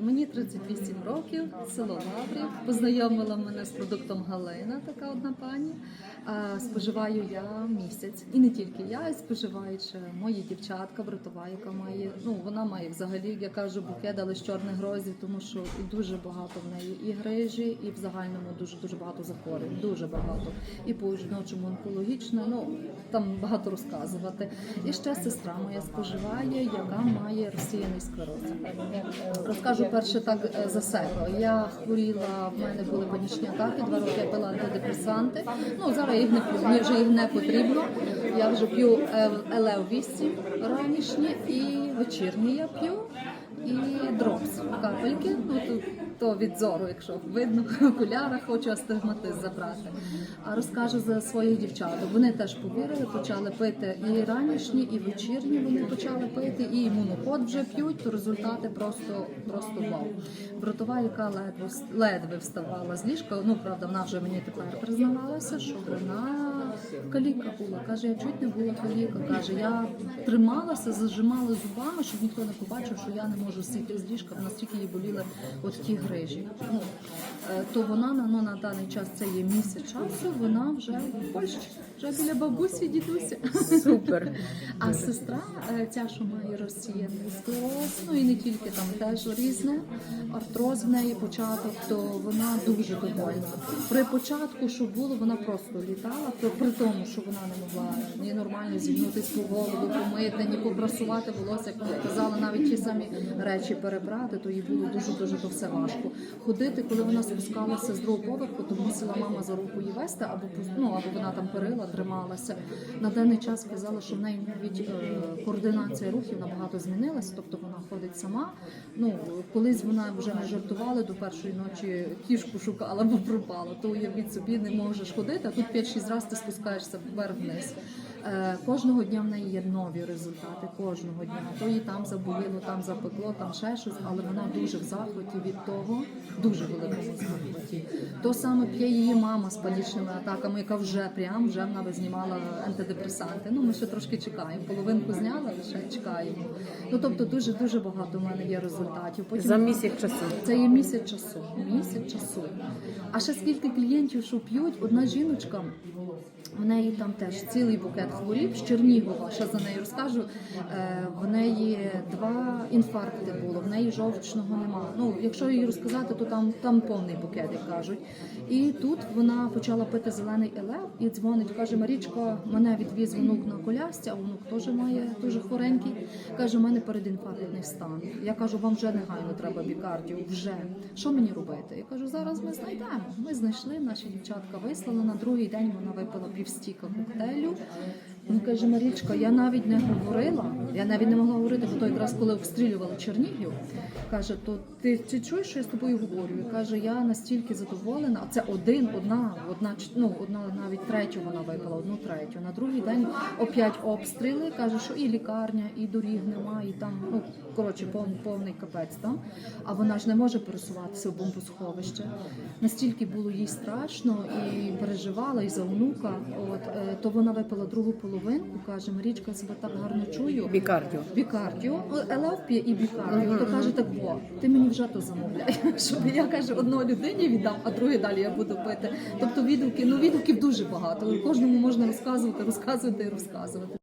мені 38 років, село Лаврів. Познайомила мене з продуктом Галина, така одна пані. Споживаю я місяць. І не тільки я, і споживають ще мої дівчатка, братова, яка має. Ну вона має взагалі, я кажу, букет, але з чорних грозів, тому що дуже багато в неї і грижі, і в загальному дуже дуже багато захворювань. Дуже багато. І по жіночому онкологічно, ну там багато розказувати. І ще сестра моя споживає, яка має розсіяний склероз. Розкажу перше так е, за себе. Я хворіла, в мене були панічні атаки, два роки я пила антидепресанти. Ну зараз їх не мені вже їх не потрібно. Я вже п'ю ЕЛЕВ 8 ранішні і вечірні я п'ю. І дропс капельки, ну то, то від зору, якщо видно, в хочу астигматиз забрати. А розкажу за своїх дівчаток. Вони теж повірили, почали пити і ранішні, і вечірні. Вони почали пити, і імунокод вже п'ють. То результати просто просто вау. Братова, яка ледве ледве вставала з ліжка. Ну правда, вона вже мені тепер признавалася, що вона каліка була. Каже, я чуть не була каліка. Каже, я трималася, зажимала зубами, щоб ніхто не побачив, що я не можу сіти з ліжка, настільки їй боліли от ті грижі. Ну, е, то вона на, ну, на даний час це є місяць часу, вона вже в Польщі, вже біля бабусі, дідуся. Супер. А сестра, е, ця, що має розсіяний склероз, ну і не тільки там теж різне, артроз в неї початок, то вона дуже довольна. При початку, що було, вона просто літала, то при тому, що вона не могла ні нормально зігнутись по голову, помити, ні попрасувати волосся, вона казала, навіть ті самі речі перебрати, то їй було дуже дуже то все важко. Ходити, коли вона спускалася з другого поверху, то мусила мама за руку її вести, або ну, або вона там перила, трималася. На даний час сказала, що в неї навіть е, координація рухів набагато змінилася, тобто вона ходить сама. Ну колись вона вже не жартували до першої ночі кішку шукала, бо пропала. То уявіть собі, не можеш ходити, а тут 5-6 разів ти спускаєшся вверх-вниз. Е, Кожного дня в неї є нові результати. Кожного дня то їй там заболіло, там запекло, там ще щось, але вона дуже в захваті від того, дуже великому захваті. То саме п'є її мама з панічними атаками, яка вже прям вже вона знімала антидепресанти. Ну ми ще трошки чекаємо. Половинку зняла, лише чекаємо. Ну тобто дуже дуже багато в мене є результатів. Потім За місяць часу. це є місяць часу. Місяць часу. А ще скільки клієнтів, що п'ють, одна жіночка. В неї там теж цілий букет хворіб з Чернігова. Ще за нею розкажу. Е, В неї два інфаркти було, в неї жовчного нема. Ну, якщо їй розказати, то там, там повний букет, як кажуть. І тут вона почала пити зелений елев і дзвонить, каже: Марічка, мене відвіз внук на колясці, а внук теж має дуже хворенький. Каже, у мене передінфарктний стан. Я кажу, вам вже негайно треба бікардіо. Вже що мені робити? Я кажу, зараз ми знайдемо. Ми знайшли, наші дівчатка вислали. На другий день вона випила півстіка коктейлю. Він каже, Марічка, я навіть не говорила, я навіть не могла говорити, бо то якраз коли обстрілювали Чернігів. Каже, то ти, ти чуєш, що я з тобою говорю? І каже, я настільки задоволена. а Це один, одна, одна, ну, одна навіть третю вона випила, одну третю. На другий день опять обстріли. Каже, що і лікарня, і доріг нема, і там, ну коротше, повний, повний капець там. А вона ж не може пересуватися в бомбосховище. Настільки було їй страшно і переживала і за онука. От е, то вона випила другу половинку. каже, Марічка, себе так гарно чую. Бікардіо. Бікардіо, ЛФ п'є і бікардіо. То каже, так во, ти мені вже то замовляй. Щоб я каже, одного людині віддам, а друге далі я буду пити. Тобто відгуки, ну відгуків дуже багато. Кожному можна розказувати, розказувати і розказувати.